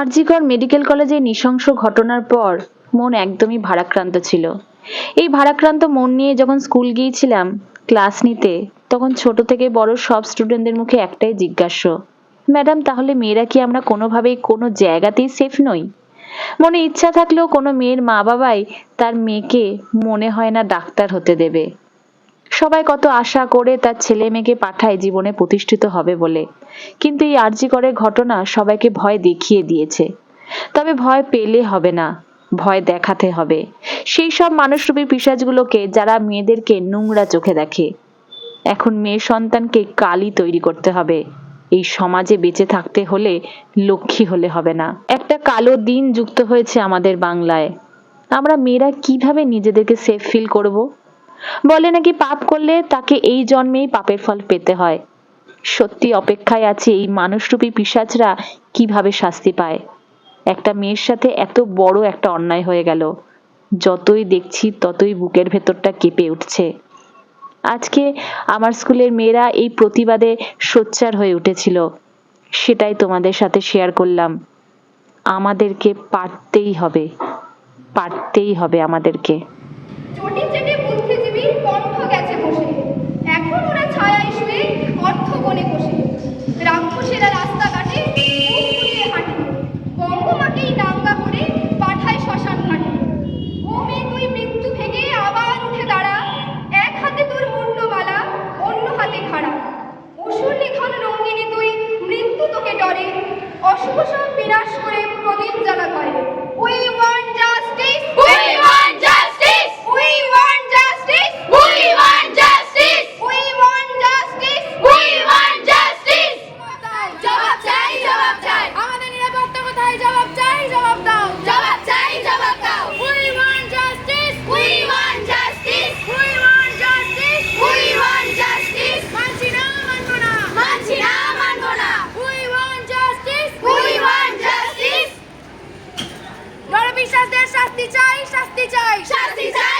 RG Kar medical কলেজে নৃশংস ঘটনার পর মন একদমই ভারাক্রান্ত ছিল। এই ভারাক্রান্ত মন নিয়ে যখন স্কুল গিয়েছিলাম ক্লাস নিতে, তখন ছোট থেকে বড় সব স্টুডেন্টদের মুখে একটাই জিজ্ঞাস্য ম্যাডাম, তাহলে মেয়েরা কি আমরা কোনোভাবেই কোনো জায়গাতেই সেফ নই? মনে ইচ্ছা থাকলেও কোনো মেয়ের মা বাবাই তার মেয়েকে মনে হয় না ডাক্তার হতে দেবে। সবাই কত আশা করে তার ছেলে মেয়েকে পাঠায় জীবনে প্রতিষ্ঠিত হবে বলে। কিন্তু এই আরজি করে ঘটনা সবাইকে ভয় দেখিয়ে দিয়েছে। তবে ভয় পেলে হবে না, ভয় দেখাতে হবে। সেই সব মানুষরূপী পিসাজগুলোকে যারা মেয়েদেরকে নোংরা চোখে দেখে। এখন মেয়ে সন্তানকে কালই তৈরি করতে হবে। এই সমাজে বেঁচে থাকতে হলে লক্ষ্মী হলে হবে না। একটা কালো দিন যুক্ত হয়েছে আমাদের বাংলায়। আমরা মেয়েরা কীভাবে নিজেদেরকে সেফ ফিল করব? বলে নাকি পাপ করলে তাকে এই জন্মেই পাপের ফল পেতে হয়। সত্যি অপেক্ষায় আছে এই মানুষরূপী পিসাচরা কীভাবে শাস্তি পায়? একটা মেয়ের সাথে এত বড় একটা অন্যায় হয়ে গেল। যতই দেখছি ততই বুকের ভেতরটা কেঁপে উঠছে। আজকে আমার স্কুলের মেয়েরা এই প্রতিবাদে সোচ্চার হয়ে উঠেছিল। সেটাই তোমাদের সাথে শেয়ার করলাম। আমাদেরকে পারতেই হবে। পারতেই হবে আমাদেরকে। সব বিনাশ করে প্রদীপ জ্বালা করে we want justice We want justice! We want justice! We want justice! We want justice! We want justice! জবাব চাই জবাব চাই আমাদের নিরাপত্তা কোথায় জবাব চাই জবাব দাও জবাব চাই জবাব দাও We want justice! We শাস্তি চাই শাস্তি চাই। শাস্তি চাই।